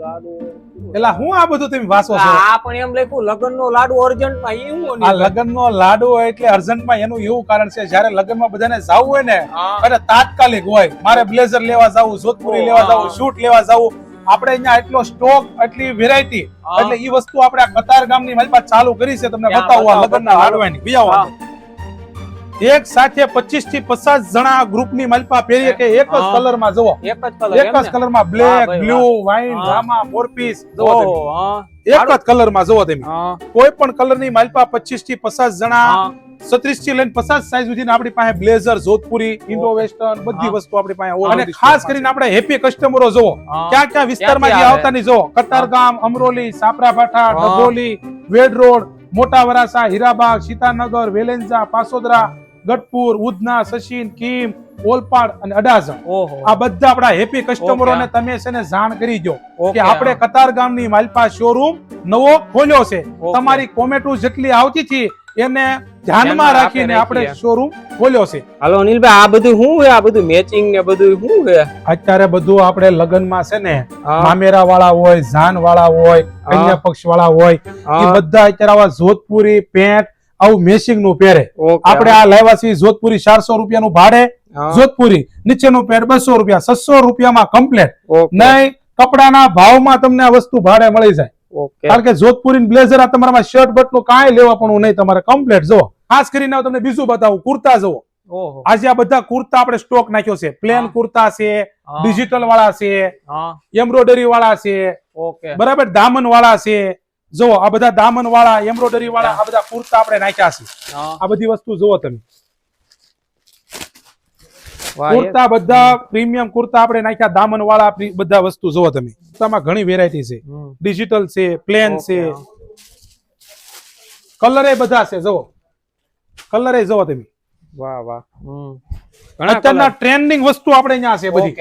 એટલે હું આ બધું તમે વાસો છો આ પણ એમ લખ્યું લગ્ન નો લાડુ અર્જન્ટમાં ઈ હું આ લગ્નનો લાડુ એટલે અર્જન્ટમાં એનું એવું કારણ છે જ્યારે લગ્નમાં બધાને જવું હોય ને. અરે તાત્કાલિક હોય મારે બ્લેઝર લેવા જવું જોધપુરી લેવા. જવું શૂટ લેવા જવું આપણે અહીંયા એટલો સ્ટોક એટલી વેરાયટી એટલે એ વસ્તુ આપણે આ કતાર ગામની મારી પાસે ચાલુ કરી છે તમને બતાવવા બતાવો, લગ્નના. લાડવાની બીજા એક સાથે 25 થી 50 જણા ગ્રુપની માલપા પહેરીએ કે એક જ કલરમાં જુઓ. એક જ કલર એક જ કલરમાં હા, બ્લેક બ્લુ વાઇન. રામા મોરપીસ જુઓ એક જ કલરમાં જુઓ તમે. કોઈ પણ કલરની માલપા 25 થી 50 જણા સત્રીસથી લઈને પચાસ સાઈઝ સુધી આપણી પાસે બ્લેઝર જોધપુરી ઇન્ડો વેસ્ટર્ન બધી વસ્તુ આપણી પાસે અને ખાસ કરીને આપણે હેપી કસ્ટમરો જુઓ. ક્યાં ક્યાં વિસ્તારમાં જે આવતા ની જુઓ. કતારગામ અમરોલી સાપરાભાઠા. ડભોલી વેડ રોડ મોટા વરાસા હીરાબાગ સીતાનગર વેલેન્જા પાસોદરા ગઢપુર ઉધના સચિન કીમ ઓલપાડ અને અડાજણ. આ બધા આપણા હેપી કસ્ટમરો ને તમે છે ને જાણ કરી દો કે આપણે કતાર ગામની માલપા શોરૂમ નવો ખોલ્યો છે. તમારી કોમેટો જેટલી આવતી હતી એને ધ્યાનમાં રાખીને આપણે શોરૂમ ખોલ્યો છે. હાલો અનિલભાઈ આ બધું શું હોય આ બધું મેચિંગ ને બધું શું હોય અત્યારે બધું આપણે લગ્નમાં છે ને. મામેરા વાળા હોય જાન વાળા હોય કન્યા પક્ષ વાળા હોય એ બધા અત્યારે આવા જોધપુરી પેન્ટ આવું મેસિંગનું પહેરે આપણે આ લાવ્યા છીએ જોધપુરી ચારસો રૂપિયાનું ભાડે. જોધપુરી નીચેનું પેન્ટ બસો રૂપિયા છસો રૂપિયામાં કમ્પ્લેટ નહીં કપડાના ભાવમાં તમને આ વસ્તુ ભાડે મળી જાય. કારણ કે જોધપુરી બ્લેઝર આ તમારામાં શર્ટ બટનું કાંઈ લેવા પણ નહીં તમારે કમ્પ્લેટ જો ખાસ કરીને તમને બીજું બતાવું કુર્તા જુઓ. આજે આ બધા કુર્તા આપણે સ્ટોક નાખ્યો છે. પ્લેન કુર્તા છે ડિજિટલ વાળા છે એમ્બ્રોઇડરી વાળા છે બરાબર દામન વાળા છે જો આ બધા દામન વાળા એમ્બ્રોઇડરી વાળા આ બધા કુર્તા આપણે નાખ્યા છે. આ બધી વસ્તુ જુઓ તમે. કુર્તા બધા પ્રીમિયમ કુર્તા આપણે નાખ્યા દામન વાળા બધા વસ્તુ જુઓ તમે. કુર્તામાં ઘણી વેરાયટી છે. ડિજિટલ છે પ્લેન છે. કલર એ બધા છે જુઓ. કલર એ જુઓ તમે. વાહ વાહ. અત્યારના ટ્રેન્ડિંગ વસ્તુ આપણે અહીંયા છે બધી.